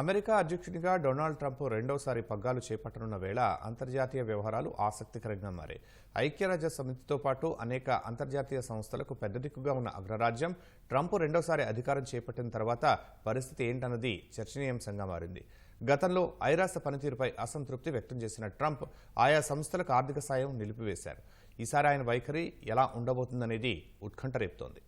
America అధ్యక్షుడిగా Donald Trump రెండోసారి పగ్గాలు చేపట్టనున్న వేళ అంతర్జాతీయ వ్యవహారాలు ఆసక్తికరంగా మారాయి. ఐక్యరాజ్య సమితితో పాటు అనేక అంతర్జాతీయ సంస్థలకు పెద్ద దిక్కుగా ఉన్న అగ్రరాజ్యం ట్రంప్ రెండోసారి అధికారం చేపట్టిన తర్వాత పరిస్థితి ఏంటన్నది చర్చనీయాంశంగా మారింది. గతంలో ఐరాస పనితీరుపై అసంతృప్తి వ్యక్తం చేసిన ట్రంప్ ఆయా సంస్థలకు ఆర్థిక సాయం నిలిపివేశారు. ఈసారి ఆయన వైఖరి ఎలా ఉండబోతుందనేది ఉత్కంఠ రేపుతోంది.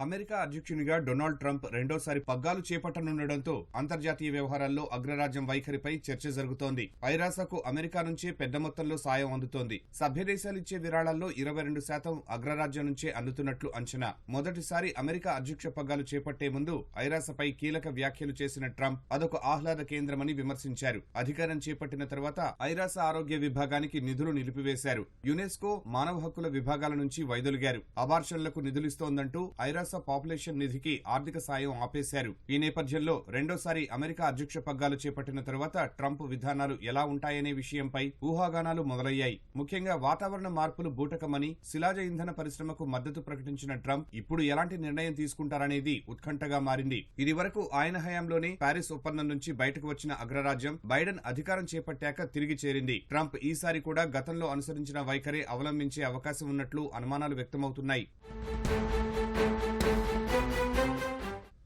అమెరికా అధ్యక్షునిగా డొనాల్డ్ ట్రంప్ రెండోసారి పగ్గాలు చేపట్టనుండటంతో అంతర్జాతీయ వ్యవహారాల్లో అగ్రరాజ్యం వైఖరిపై చర్చ జరుగుతోంది. ఐరాసకు అమెరికా నుంచే పెద్ద మొత్తంలో సాయం అందుతోంది. సభ్యదేశాలిచ్చే ఇచ్చే విరాళాల్లో ఇరవై రెండు శాతం అగ్రరాజ్యం నుంచే అందుతున్నట్లు అంచనా. మొదటిసారి అమెరికా అధ్యక్ష పగ్గాలు చేపట్టే ముందు ఐరాసపై కీలక వ్యాఖ్యలు చేసిన ట్రంప్ అదొక ఆహ్లాద కేంద్రమని విమర్శించారు. అధికారం చేపట్టిన తర్వాత ఐరాస ఆరోగ్య విభాగానికి నిధులు నిలిపివేశారు. యునెస్కో మానవ హక్కుల విభాగాల నుంచి వైదొలిగారు. అబార్షన్లకు నిధులిస్తోందంటూ ఐరాస పాపులేషన్ నిధికి ఆర్థిక సాయం ఆపేశారు. ఈ నేపథ్యంలో రెండోసారి అమెరికా అధ్యక్ష పగ్గాలు చేపట్టిన తర్వాత ట్రంప్ విధానాలు ఎలా ఉంటాయనే విషయంపై ఊహాగానాలు మొదలయ్యాయి. ముఖ్యంగా వాతావరణ మార్పులు బూటకమని శిలాజ ఇంధన పరిశ్రమకు మద్దతు ప్రకటించిన ట్రంప్ ఇప్పుడు ఎలాంటి నిర్ణయం తీసుకుంటారనేది ఉత్కంఠగా మారింది. ఇది వరకు ఆయన హయాంలోనే ప్యారిస్ ఒప్పందం నుంచి బయటకు వచ్చిన అగ్రరాజ్యం బైడెన్ అధికారం చేపట్టాక తిరిగి చేరింది. ట్రంప్ ఈసారి కూడా గతంలో అనుసరించిన వైఖరి అవలంబించే అవకాశం ఉన్నట్లు అనుమానాలు వ్యక్తమవుతున్నాయి.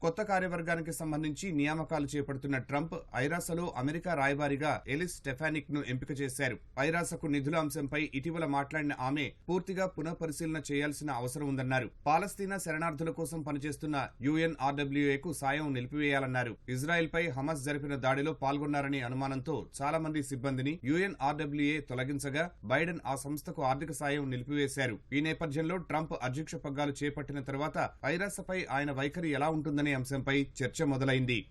కొత్త కార్యవర్గానికి సంబంధించి నియామకాలు చేపడుతున్న ట్రంప్ ఐరాసలో అమెరికా రాయబారిగా ఎలిస్ స్టెఫానిక్ను ఎంపిక చేశారు. ఐరాసకు నిధుల అంశంపై ఇటీవల మాట్లాడిన ఆమె పూర్తిగా పునఃపరిశీలన చేయాల్సిన అవసరం ఉందన్నారు. పాలస్తీనా శరణార్థుల కోసం పనిచేస్తున్న యుఎన్ఆర్డబ్ల్యూఏకు సాయం నిలిపివేయాలన్నారు. ఇజ్రాయెల్ పై హమస్ జరిపిన దాడిలో పాల్గొన్నారనే అనుమానంతో చాలా మంది సిబ్బందిని యుఎన్ఆర్డబ్ల్యూఏ తొలగించగా బైడెన్ ఆ సంస్థకు ఆర్థిక సాయం నిలిపివేశారు. ఈ నేపథ్యంలో ట్రంప్ అధ్యక్ష పగ్గాలు చేపట్టిన తర్వాత ఐరాసపై ఆయన వైఖరి ఎలా ఉంటుందని అంశంపై చర్చ మొదలైంది.